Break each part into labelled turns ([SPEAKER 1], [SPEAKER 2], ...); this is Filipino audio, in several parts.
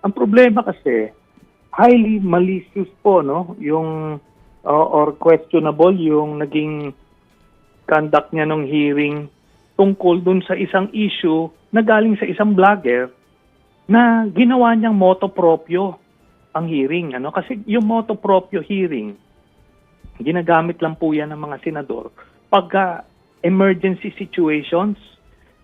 [SPEAKER 1] Ang problema kasi, highly malicious po, no? Yung, uh, or questionable yung naging conduct niya ng hearing tungkol dun sa isang issue na galing sa isang vlogger na ginawa niyang moto proprio ang hearing. Ano? Kasi yung moto proprio hearing, ginagamit lang po yan ng mga senador pagka emergency situations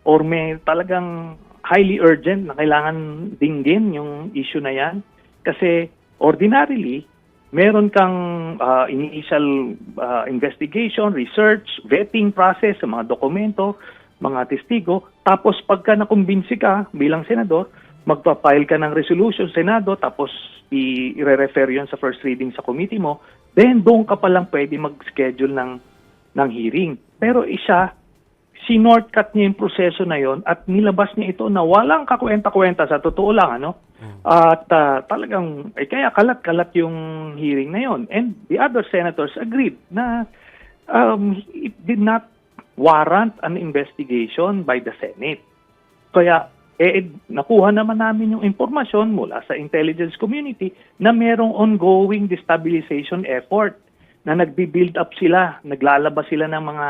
[SPEAKER 1] or may talagang highly urgent na kailangan dinggin yung issue na yan. Kasi ordinarily, meron kang uh, initial uh, investigation, research, vetting process sa mga dokumento, mga testigo. Tapos pagka nakumbinsi ka bilang senador, magpa-file ka ng resolution Senado, tapos i-refer yun sa first reading sa committee mo, then doon ka pa lang pwede mag-schedule ng, ng hearing. Pero isa, sinortcut niya yung proseso na yon at nilabas niya ito na walang kakwenta-kwenta sa totoo lang ano? At ah, talagang eh, kaya kalat-kalat yung hearing na yon and the other senators agreed na um, it did not warrant an investigation by the Senate. Kaya eh, nakuha naman namin yung impormasyon mula sa intelligence community na merong ongoing destabilization effort na nagbi-build up sila, naglalabas sila ng mga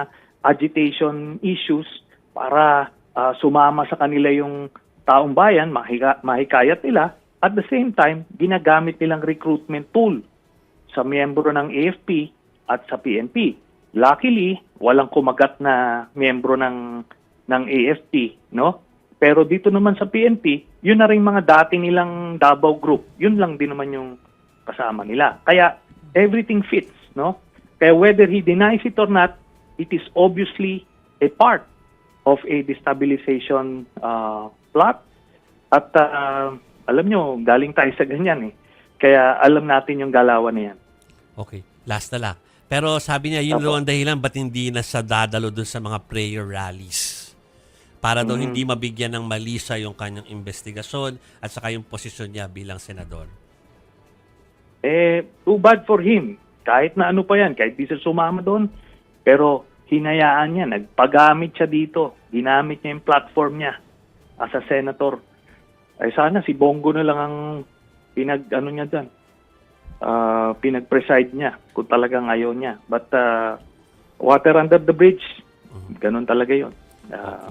[SPEAKER 1] agitation issues para ah, sumama sa kanila yung taong bayan, mahika, mahikayat nila. At the same time, ginagamit nilang recruitment tool sa miyembro ng AFP at sa PNP. Luckily, walang kumagat na miyembro ng ng AFP, no? Pero dito naman sa PNP, yun na rin mga dati nilang Davao group. Yun lang din naman yung kasama nila. Kaya everything fits, no? Kaya whether he denies it or not, it is obviously a part of a destabilization uh, plot. At uh, alam nyo, galing tayo sa ganyan eh. Kaya alam natin yung galawan na yan.
[SPEAKER 2] Okay, last na lang. Pero sabi niya, yun daw ang dahilan ba't hindi na sa dadalo doon sa mga prayer rallies. Para daw
[SPEAKER 1] Mm.
[SPEAKER 2] hindi mabigyan ng malisa yung kanyang investigasyon at saka yung posisyon niya bilang senador.
[SPEAKER 1] Eh, too bad for him. Kahit na ano pa yan, kahit di siya sumama doon. Pero hinayaan niya, nagpagamit siya dito. Ginamit niya yung platform niya as a senator. Ay sana si Bongo na lang ang pinag, ano niya dyan, ah, pinag-preside niya kung talagang ayaw niya. But uh, water under the bridge, ganun talaga yon. Ah,